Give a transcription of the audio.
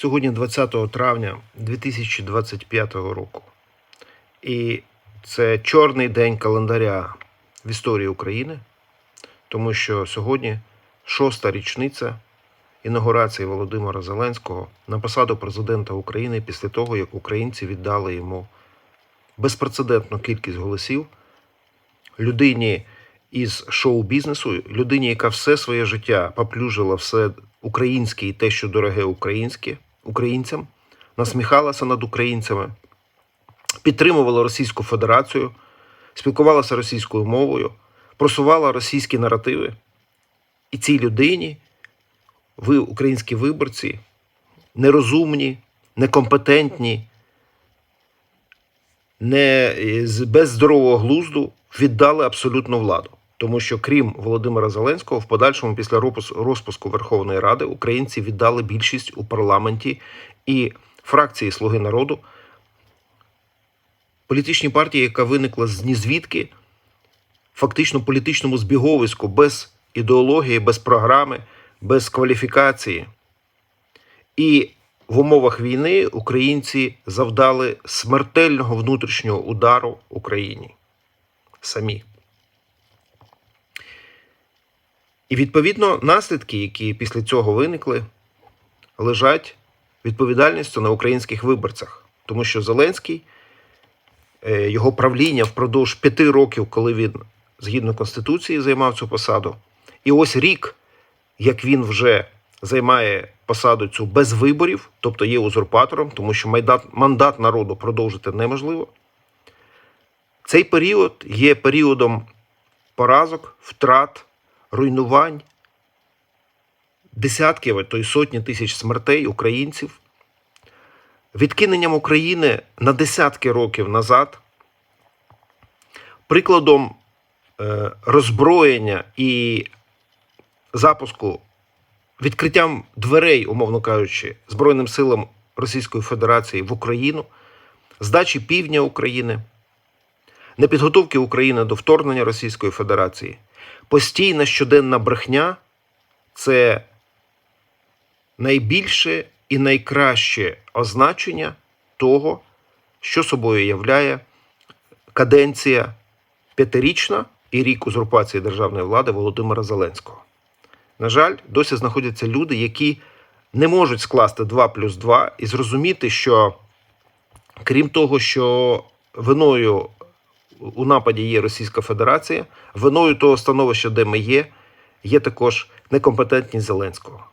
Сьогодні 20 травня 2025 року. І це чорний день календаря в історії України, тому що сьогодні шоста річниця інаугурації Володимира Зеленського на посаду президента України після того, як українці віддали йому безпрецедентну кількість голосів людині із шоу-бізнесу, людині, яка все своє життя поплюжила все українське і те, що дороге українське, українцям, насміхалася над українцями, підтримувала Російську Федерацію, спілкувалася російською мовою, просувала російські наративи. І цій людині, ви, українські виборці, нерозумні, некомпетентні, не з- без здорового глузду віддали абсолютну владу. Тому що крім Володимира Зеленського, в подальшому, після розпуску- Верховної Ради, українці віддали більшість у парламенті і фракції Слуги народу, політичній партії, яка виникла з нізвідки, фактично політичному збіговиську, без ідеології, без програми, без кваліфікації. І в умовах війни українці завдали смертельного внутрішнього удару Україні самі. І відповідно наслідки, які після цього виникли, лежать відповідальністю на українських виборцях, тому що Зеленський, е, його правління впродовж п'яти років, коли він згідно Конституції займав цю посаду, і ось рік, як він вже займає посаду цю без виборів, тобто є узурпатором, тому що мандат народу продовжити неможливо. Цей період є періодом поразок, втрат, руйнувань, десятків, то й сотні тисяч смертей українців, відкиненням України на десятки років назад, прикладом е, роззброєння і запуску, відкриттям дверей, умовно кажучи, Збройним силам Російської Федерації в Україну, здачі півдня України непідготовки України до вторгнення Російської Федерації, постійна щоденна брехня це найбільше і найкраще означення того, що собою являє каденція п'ятирічна і рік узурпації державної влади Володимира Зеленського. На жаль, досі знаходяться люди, які не можуть скласти 2 плюс 2 і зрозуміти, що крім того, що виною у нападі є Російська Федерація, виною того становища, де ми є, є також некомпетентність Зеленського.